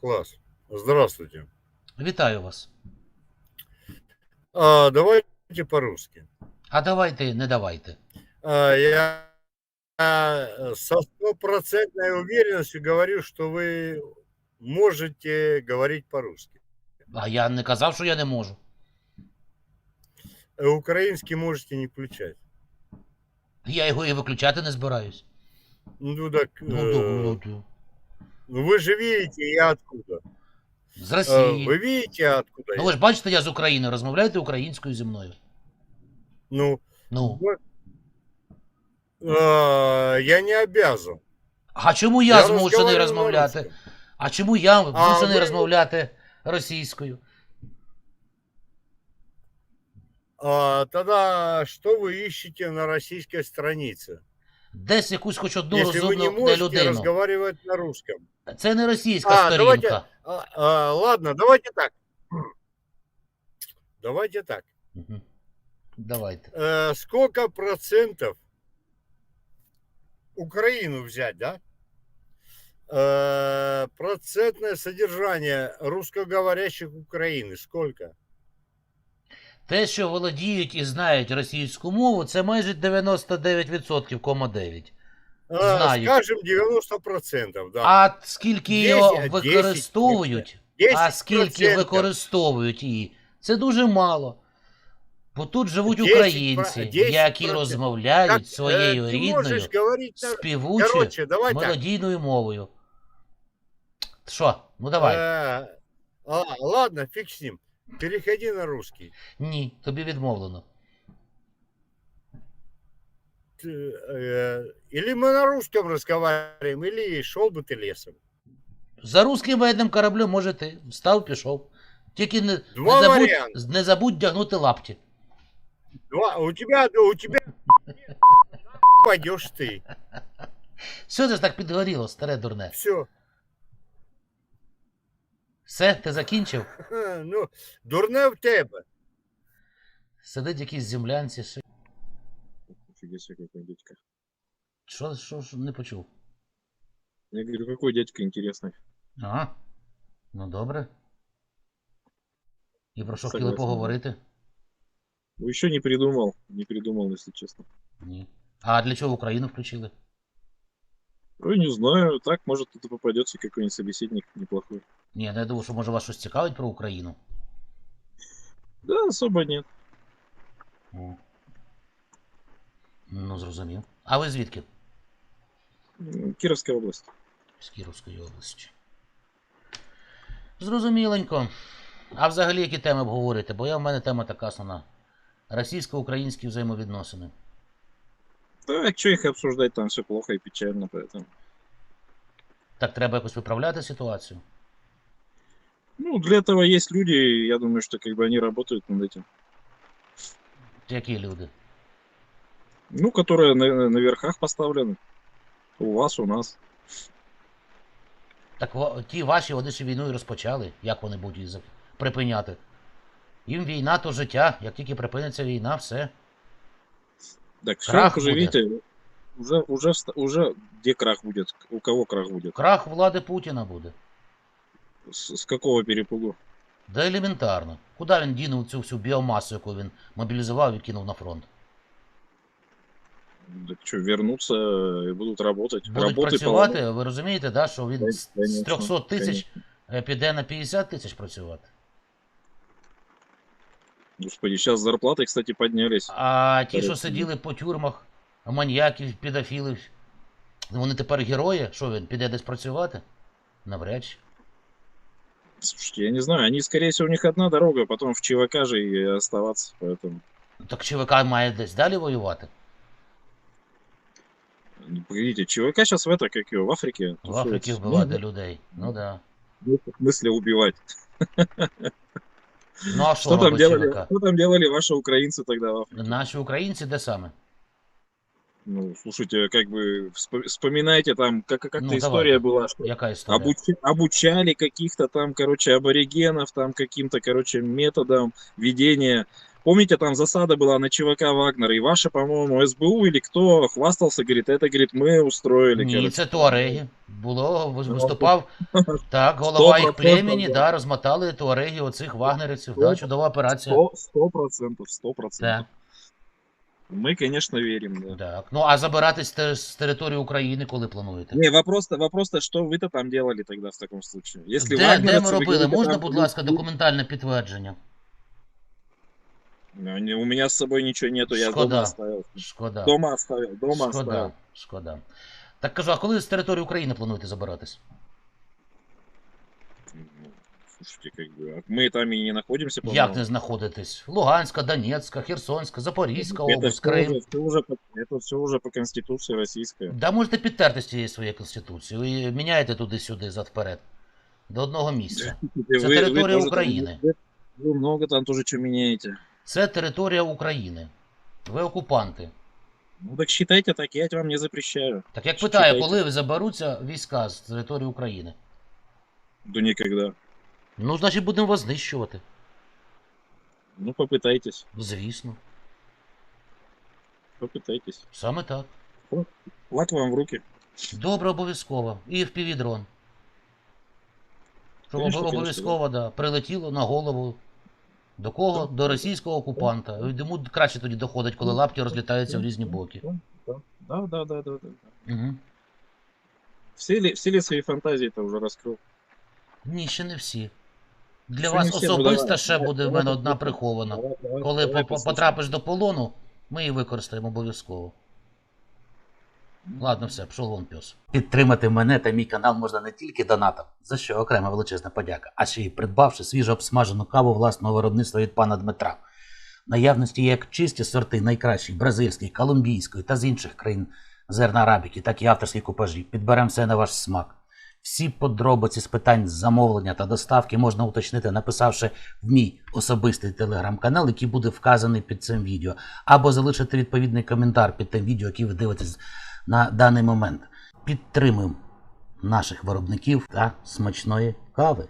Класс. Здравствуйте. Вітаю вас. А, давайте по-русски. А давайте, не давайте. А, я а, со стопроцентной уверенностью говорю, что вы можете говорить по-русски. А я не казав, що я не можу. А Украинский можете не включать. Я його і виключати не збираюсь. Ну так, Ну, ну, ну, вы же видите, я откуда. З Э, Росії. Вы видите, откуда Ну я. ви ж бачите, я з України. Розмовляєте українською зі мною. Ну, Ну. вот, а, я не обязан. А чому я, змушений разговариваю на розмовляти? русском. А чому я змушений ви- розмовляти російською? А, тогда что вы ищете на российской странице? Десь якусь хоч одну если вы не розумну не можете людину. разговаривать на русском. Це не російська А, давайте- сторінка. А, а, ладно, давайте так. Давайте так. Мгм. Давайте. Э, сколько процентов Украину взять, да? Э, процентное содержание русскоговорящих Украины сколько? Те, що володіють і знають російську мову, це майже 99%, кома 9. Э, Знаю. скажем, 90%, да. А скільки його 10, використовують, 10%. а скільки використовують її, це дуже мало. Бо тут живуть 10%, українці, 10%. які розмовляють Так, э, своєю ты рідною, можешь говорить на... співучою, Короче, давай так. мелодійною мовою. Що? Ну давай. Э, а, ладно, фиг с ним. Переходи на русский. Ні, тобі відмовлено. Ты, э, или мы на русском разговариваем, или шел бы ты лесом. За русським воєнним кораблем може ти. Встав, пішов. Тільки не, Два не, забудь, варіанти. не забудь дягнути лапті. Два, у тебя, у тебя пойдешь ты. Що це ж так підгоріло, старе дурне? Все. Все, ти закінчив? Ну, дурне в тебе. Сидить якийсь землянці. ще- Офигеть какой дядька. Що, що, що не почув? Я говорю, какой дядька интересный. Ага. Ну добре. І про що хотіли Согласен, поговорити? Ну, еще не придумал, не придумал, если честно. Ні. А для чого Україну включили? Ну, не знаю, так, может, тут попадется какой-нибудь собеседник неплохой. Ні, я думаю, що може вас щось цікавить про Україну. Да, особо. О. Ну, зрозумів. А ви звідки? М, Кировская область. З Кіровської області. Зрозуміленько. А взагалі які теми обговорити? Бо я в мене тема така основна. Російсько-українські взаємовідносини. Так, что их обсуждать, там все плохо и печально, поэтому. Так треба якось виправляти ситуацію. Ну, для этого есть люди, и я думаю, что как бы они работают над этим. Які люди? Ну, которые на, на верхах поставлены. У вас, у нас. Так ва- ті ваші вони ще війну і розпочали. Як вони будуть її за- припиняти? Їм війна то життя. Як тільки припиниться війна, все. Так, все, Крах уже, будет. видите, уже, уже, вста- уже, где крах будет? У кого крах будет? Крах влади Путіна буде. С, с какого перепугу? Да елементарно. Куди він дінув цю всю біомасу, яку він мобілізував і кинув на фронт? Так что, вернутся и будут работать. Будуть Работы працювати, ви розумієте, да, що він з з 300 тисяч е, піде на 50 тисяч працювати. Господи, сейчас зарплаты, кстати, поднялись. А ті, що сиділи по тюрмах, маньяків, педофілів, вони тепер герої? Що він піде десь працювати? Навряд чи. Слушайте, я не знаю, они, скорее всего, у них одна дорога, потом в ЧВК же и оставаться, поэтому... Так ЧВК має десь далі воювати? Ну, Погодите, ЧВК сейчас в это, как его, в Африке? В Африці тусуется. вбивати людей. Ну да. Ну, в смысле убивать? Ну а що Что там, робить делали, ЧВК? что там делали ваши украинцы тогда в Африке? Наші українці де саме? Ну, слушайте, как бы вспо- вспоминайте там, как, как-то Ну, история давайте. была, что Яка історія? обучи- обучали каких-то там, короче, аборигенов, там каким-то, короче, методам ведения помните, там засада была на ЧВК Вагнер, и ваша, по-моему, СБУ или кто хвастался, говорит, это, говорит, мы устроили. Ні, короче. це туареги. Було, виступав так, голова їх 100%, племені, да. да, розмотали туареги оцих вагнерівців. Да, чудова операція. Сто, сто процентов, сто Так, процентов. Мы, конечно, верим, да. так. Ну а забиратись те- з території України, коли плануєте? Не, вопрос-то, вопрос-то, что вы-то там делали тогда в таком случае? Если Де, де вагнеровцы, ми вы робили? говорите, Можна, там- будь ласка, документальне підтвердження? Ну, не, У меня с собой ничего нету, я Шкода. дома оставил. Шкода. Дома оставил, дома Шкода. оставил. Шкода. Так кажу, а коли з території України плануєте забиратись? Ну, Слушайте, как бы, а мы там и не находимся, Як по-моему. не знаходитесь? Луганська, Донецька, Херсонська, Запорізька это область, все, Крим. уже, это, уже, по- это все уже по Конституции российской. Да можете підтерти з цієї своєї конституції. Ви міняєте туди-сюди, зад-вперед. До одного місця. Вы- Это вы территория тоже там- Украины. Вы, вы много там тоже что меняете. Це територія України. Ви окупанти. Ну так считайте так, я вам не запрещаю. Так як Читайте. питаю, коли заберуться війська з території України? Да никогда. Ну, значить, будемо вас знищувати. Ну попытайтесь, Звісно. попытайтесь. Саме так. Лак вам в руки. Добре, обов'язково. І в півдрон. Щоб Конечно, обо- конечно, обов'язково, да. Прилетіло на голову. До кого? Так. До російського окупанта. Йому краще тоді доходить, коли лапті розлітаються в різні боки. Да, да, да, да, да. Угу. Все ли, все ли свои фантазии-то уже раскрыл? Ні, ще не всі. Для вас ну, особисто ще буде в мене одна прихована. Коли потрапиш до полону, ми її використаємо обов'язково. Ладно, все, пішов вон пес. Підтримати мене та мій канал можна не тільки донатом, за що окрема величезна подяка, а ще й придбавши свіжо обсмажену каву власного виробництва від пана Дмитра. Наявності як чисті сорти найкращих бразильської, колумбійської та з інших країн зерна арабіки, так і авторські купажі. Підберемо все на ваш смак. Всі подробиці з питань замовлення та доставки можна уточнити, написавши в мій особистий телеграм-канал, який буде вказаний під цим відео, або залишити відповідний коментар під тим відео, яке ви дивитесь на даний момент. Підтримуємо наших виробників та смачної кави.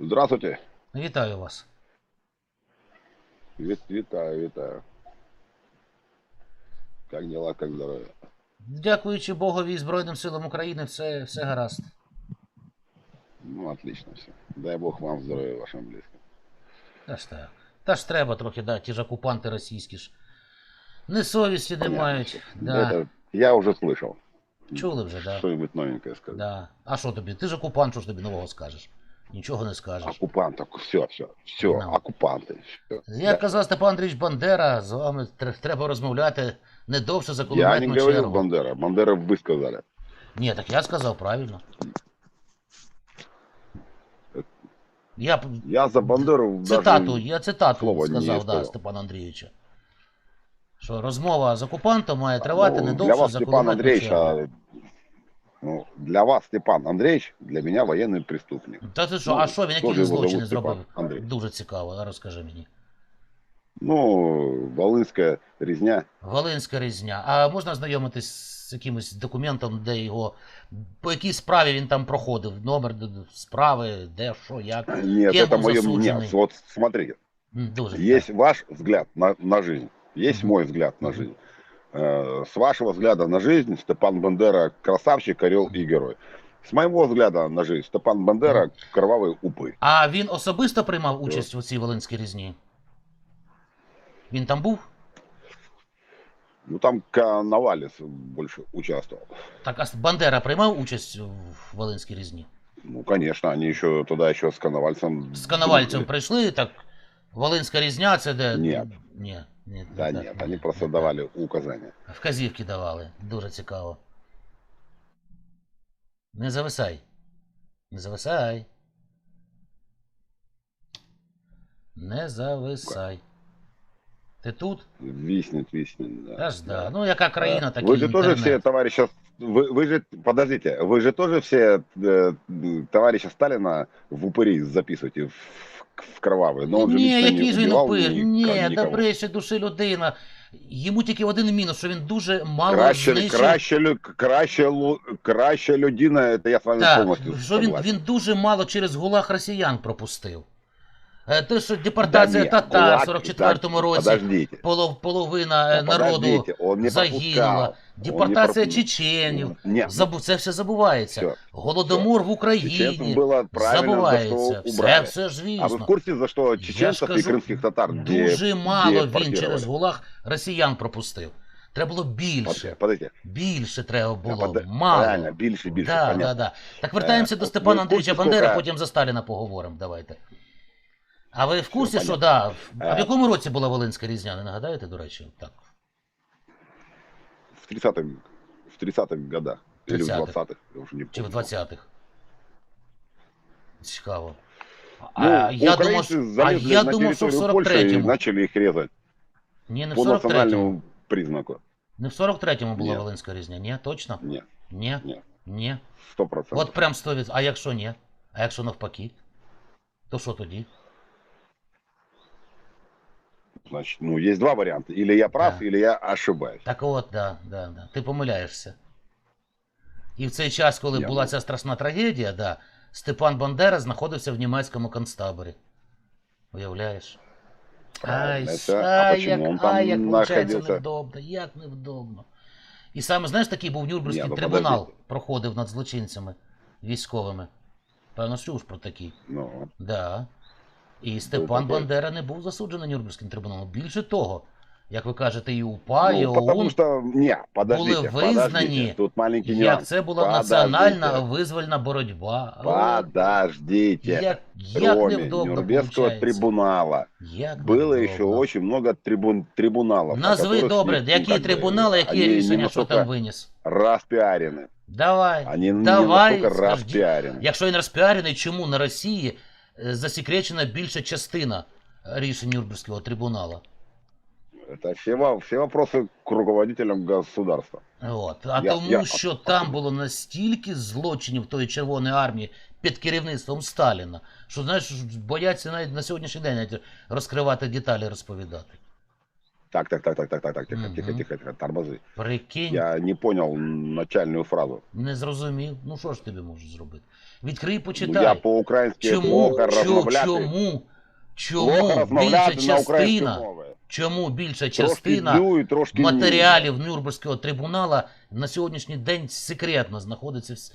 Здравствуйте. Вітаю вас. Вит, витаю, витаю. Как дела, как здоровье? Дякуючи Богові і Збройним силам України, все, все гаразд. Ну, отлично все. Дай Бог вам здоровья вашим близким. Та ж так. Та ж треба трохи, да, ті ж окупанти російські ж. Не совісті не Понятно мають. всё. Да. Это я уже слышал. Чули вже, да. Что-нибудь новенькое сказать. да. А що тобі? Ти ж окупант, що ж тобі нового скажеш? Нічого не скажеш. Оккупантов, все, все, все, Ну. оккупанты. Всё. Як Да. казав Степан Андрійович Бандера, з вами тр- треба розмовляти не довше за Я не кулеметну говорил чергу. Бандера, Бандера вы сказали. Ні, так я сказав правильно. Я п- Я за Бандеру цитату, даже... я цитату слова не сказав, да, сказав. Степана Андрійовича. Що розмова з окупантом має тривати Ну, не для довше вас, за Степан кулеметну Андреевич, чергу. а, ну, для вас, Степан Андреевич, для меня военный преступник. Та ти що, ну, а що він, які тоже він його злочини зовут Степан зробив? Андрій. Дуже цікаво, а розкажи мені. Ну, Волынская резня. Волинська різня. А можна знайомитись з якимось документом, де його. По якій справі він там проходив? Номер д- д- справи, де, що, як. Нет, Кем это был мое... засудженный? Нет, вот смотрите. М, Дуже Есть ваш взгляд на, на жизнь, есть Мгм. мой взгляд на Мгм. жизнь. Э, С вашего взгляда на жизнь Степан Бандера красавчик, орел и герой. С моего взгляда на жизнь Степан Бандера кровавый упырь. А він особисто приймав участь у цій Волинській різні? Він там був? Ну там Коновалец больше участвовал. Так, а Бандера приймав участь в Волинській різні? Ну, конечно, они еще туда еще с Коновальцем. З Коновальцем дружили. прийшли, так. Волинська різня це де. Ні. Ні, ні, Да не нет, так, они ні, просто не давали указания. так. Вказівки давали. Дуже цікаво. Не зависай. Не зависай. Не зависай. Ти тут? Виснет, виснет. Да, Аж да. Ну, яка країна, Да. такий Вы же тоже інтернет. все, товарищи, вы, вы же, подождите, вы же тоже все э, товарища Сталина в упыри записываете в, он же Ні, лично не який ж він пир? упир? ни- Ні, добре ще душі людина. Йому тільки один мінус, що він дуже мало Краще, знищив. краще, лю- краще, лу- краще людина, це я с вами Так, що він, согласен. він дуже мало через гулаг росіян пропустив. Е, Те, що депортація Да нет, татар в ГУЛАГ, 44-му да, році, Подождите. полов, половина е, да народу подождите, он не загинула, пропускал. депортація пропу- чеченів, Нет, забу... це все забувається. Всё, Голодомор в чеченцев Україні было правильно, забувається. за что Все, убрали. все ж А вы в звісно. курсе, за что Я ж чеченцев и кажу, крымских татар Дуже мало він депортировали? через ГУЛАГ росіян пропустив. Треба було більше. Подождите, Подождите. Більше треба А, було. пода- Мало. Правильно, більше, більше, Да, понятно. да, да. Так вертаємося Е, до ви Степана в Андрійовича курсі, Бандери, скільки- потім за Сталіна поговоримо. Давайте. А ви в курсі, що да, в- а в Е. якому році була Волинська різня, не нагадаєте, до речі? Так. В 30-х, в 30-х годах. Или в 30-х. 20-х, я уже не Чи в помню. 20-х? Цікаво. Ну, А я думав, украинцы що- а залезли я на думав, що в территорию Польши и 43-му. начали их резать Ні, не в по 43-му. национальному признаку. Не в 43-му була Ні. Волинська різня, ні? Точно? Нет, Ні? Ні. Ні. сто процентов. От прям 100%. А якщо ні? А якщо навпаки? То що тоді? Значит, ну, есть два варианта. Или я прав, Да. или я ошибаюсь. Так от, да, да, да. Ти помиляєшся. І в цей час, коли Я була ця страшна трагедія, да, Степан Бандера знаходився в німецькому концтаборі. Уявляєш? Ай, с- ай, а як, он там ай, як виходить невдобно, як невдобно. І саме, знаєш, такий був Нюрнберзький ну, трибунал, подождіть. проходив над злочинцями військовими. Певно, чув ж про такі. Ну, Да. І Степан такий. Бандера не був засуджений Нюрнберзьким трибуналом. Більше того, як ви кажете, і УПА, і ну, потому ОУН, что, не, подождите, були визнані, подождите, тут маленький як нюанс. це була Подождите. національна визвольна боротьба. О, Подождите. Як, як Кроме невдобно Нюрнбергского получається. трибунала Як было невдобно. еще очень много трибун, трибуналов. о Назви которых добре, не- які ну, как бы, трибунали, які они рішення, не що настолько там виніс. распиарены. Давай. Они не Давай, настолько скажи. распиарены. Якщо він розпіарений, чому на Росії е, засекречена більша частина рішень Нюрнберзького трибунала? Це всі, всі вопроси к руководителям государства. От. А Я- тому, я- що там було настільки злочинів тої Червоної армії під керівництвом Сталіна, що знаєш, бояться навіть на сьогоднішній день навіть розкривати деталі розповідати. Так, так, так, так, так, так, так, тихо, тихо, тихо, тихо, тормози. Прикинь, Я не понял начальную фразу. не зрозумів. Ну що ж тобі можу зробити? Відкрий, Ну, почитай. я по-українськи чому, плохо чо- розмовляти. чому, Плохо чому більша розмовляти на українській частина, мові. чому більша Трошки частина трошки ні. матеріалів Нюрнберзького трибунала на сьогоднішній день секретно знаходиться в с-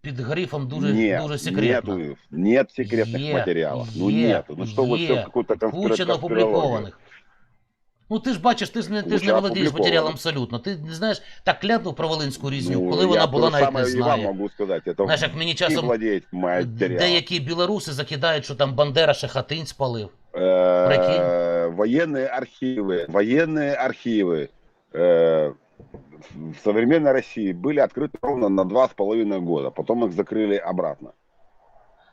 під грифом дуже, нет, дуже секретно. Нету, нет секретных Е, материалов. Ну е, нету. Ну что вы е. все Куча конспирацию. неопублікованих. Ну ти ж бачиш, ти ж не, ти ж не Куча володієш опублікованих. матеріалом абсолютно. Ти не знаєш, так ляпнув про Волинську різню, Ну, коли вона я була, то же навіть не самое и вам знає. могу сказать. Это Знаєш, як мені и часом владеет материалом. деякі білоруси закидають, що там Бандера ще хатинь спалив. Э, Прикинь. военные архивы, военные архивы э, в современной России были открыты ровно на два с половиной года. Потом их закрыли обратно.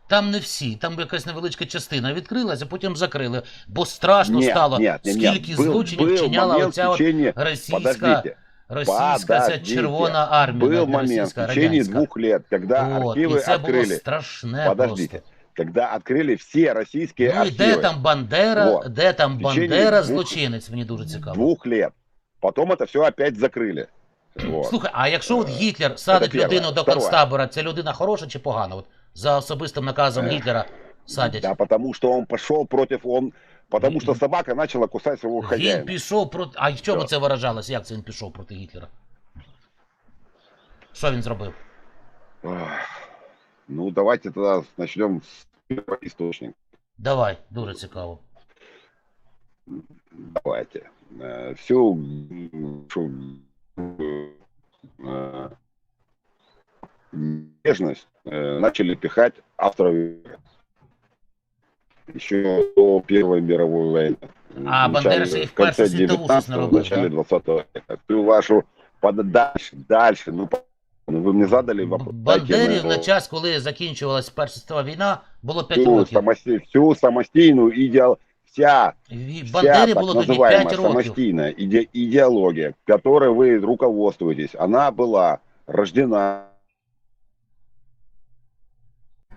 Там не всі, там якась невеличка частина відкрилася, потім закрили, бо страшно Нет, стало, нет, нет, скільки нет. Был- злочинів был вчиняла момент оця в от течение, російська, подождите, російська ця подождите. червона армія, был навіть момент в російська, течение радянська. двух лет, когда От, архивы і це було открыли. страшне Подождите. просто. Когда открыли все российские Ну і де архивы там Бандера, Вот. де там В течение Бандера, двух- злочинець, мені дуже цікаво. двух лет. Потом это все опять закрыли. Вот. Слухай, а якщо от Е, Гітлер садить перше. людину до Второе. концтабора, це людина хороша чи погана? От за особистим наказом Е. Гітлера садять. Да, потому что он пошел против, он, потому что собака начала кусать своего Він хозяина. пішов проти. А в чому Що? це виражалось? Як це він пішов проти Гітлера? Що він зробив? Ах, Ну, давайте тогда начнем с первоисточника. Давай, дуже цікаво. Давайте. Э, Всю м, шу- э, нежность э, начали пихать авторы еще до Первой мировой войны. А В Бандера начале- ще і в в конце Першу світову щось 19-го, наробив, в начале 20 века. Всю вашу под- дальше, дальше, ну, по- ну, вы мне задали вопрос. дайте Бандерів мне на час, коли закінчувалась Перша світова війна, було 5 всю, років. самости- всю самостийную идеал, вся І вся Бандері так було тоді называемая 5 років. самостийная иде- идеология, которой вы руководствуетесь, она была рождена